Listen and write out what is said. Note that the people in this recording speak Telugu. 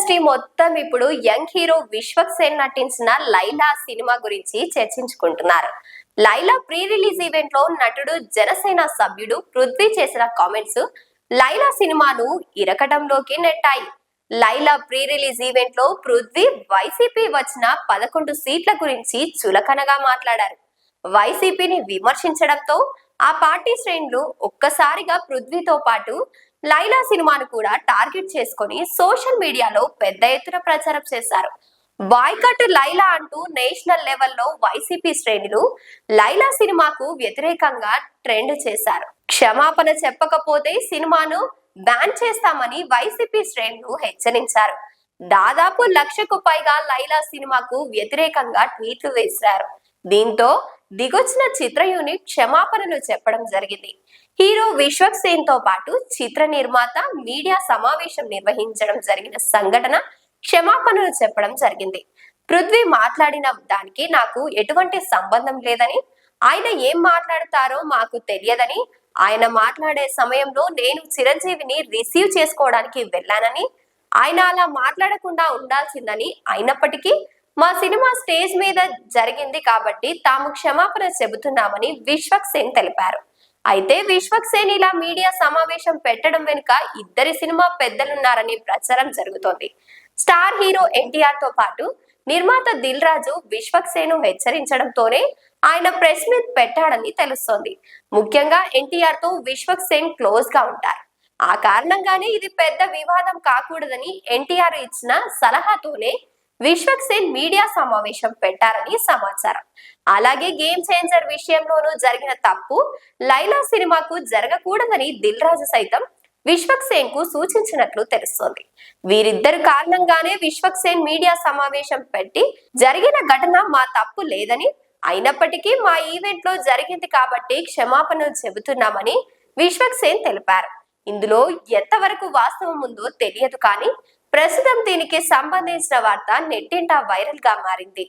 ఇండస్ట్రీ మొత్తం ఇప్పుడు యంగ్ హీరో విశ్వక్ సేన్ నటించిన లైలా సినిమా గురించి చర్చించుకుంటున్నారు. లైలా ప్రీ రిలీజ్ ఈవెంట్లో నటుడు జనసేన సభ్యుడు పృథ్వీ చేసిన కామెంట్స్ లైలా సినిమాను ఇరకటంలోకి నెట్టాయి. లైలా ప్రీ రిలీజ్ ఈవెంట్లో పృథ్వీ వైసీపీ వచ్చిన పదకొండు సీట్ల గురించి చులకనగా మాట్లాడారు. వైసీపీని విమర్శించడంతో ఆ పార్టీ శ్రేణులు ఒక్కసారిగా పృథ్వీతో పాటు లైలా సినిమాను కూడా టార్గెట్ చేసుకొని సోషల్ మీడియాలో పెద్ద ఎత్తున ప్రచారం చేశారు. బాయ్కట్ లైలా అంటూ నేషనల్ లెవెల్లో వైసీపీ శ్రేణులు లైలా సినిమాకు వ్యతిరేకంగా ట్రెండ్ చేశారు. క్షమాపణ చెప్పకపోతే సినిమాను బ్యాన్ చేస్తామని వైసీపీ శ్రేణులు హెచ్చరించారు. దాదాపు లక్షకు పైగా లైలా సినిమాకు వ్యతిరేకంగా ట్వీట్లు వేశారు. దీంతో దిగొచ్చిన చిత్ర యూనిట్ క్షమాపణలు చెప్పడం జరిగింది. హీరో విశ్వక్ సేన్తో పాటు చిత్ర నిర్మాత మీడియా సమావేశం నిర్వహించడం జరిగిన సంఘటన క్షమాపణలు చెప్పడం జరిగింది. పృథ్వీ మాట్లాడిన దానికి నాకు ఎటువంటి సంబంధం లేదని ఆయన ఏం మాట్లాడతారో మాకు తెలియదని ఆయన మాట్లాడే సమయంలో నేను చిరంజీవిని రిసీవ్ చేసుకోవడానికి వెళ్ళానని ఆయన అలా మాట్లాడకుండా ఉండాల్సిందని అయినప్పటికీ మా సినిమా స్టేజ్ మీద జరిగింది కాబట్టి తాము క్షమాపణ చెబుతున్నామని విశ్వక్ సేన్ తెలిపారు. అయితే విశ్వక్ సేన్ ఇలా మీడియా సమావేశం పెట్టడం వెనుక ఇద్దరి సినిమా పెద్దలున్నారని ప్రచారం జరుగుతోంది. స్టార్ హీరో ఎన్టీఆర్తో పాటు నిర్మాత దిల్ రాజు విశ్వక్ సేను హెచ్చరించడంతోనే ఆయన ప్రెస్ మీట్ పెట్టాడని తెలుస్తోంది. ముఖ్యంగా ఎన్టీఆర్తో విశ్వక్ సేన్ క్లోజ్గా ఉంటారు. ఆ కారణంగానే ఇది పెద్ద వివాదం కాకూడదని ఎన్టీఆర్ ఇచ్చిన సలహాతోనే విశ్వక్ సేన్ మీడియా సమావేశం పెట్టారని సమాచారం. అలాగే గేమ్ చేంజర్ విషయంలోనూ జరిగిన తప్పు లైలా సినిమాకు జరగకూడదని దిల్ రాజు సైతం విశ్వక్ సేన్కు సూచించినట్లు తెలుస్తోంది. వీరిద్దరు కారణంగానే విశ్వక్ సేన్ మీడియా సమావేశం పెట్టి జరిగిన ఘటన మా తప్పు లేదని అయినప్పటికీ మా ఈవెంట్లో జరిగింది కాబట్టి క్షమాపణలు చెబుతున్నామని విశ్వక్ సేన్ తెలిపారు. ఇందులో ఎంతవరకు వాస్తవం ఉందో తెలియదు కానీ ప్రస్తుతం దీనికి సంబంధించిన వార్త నెట్టింట వైరల్గా మారింది.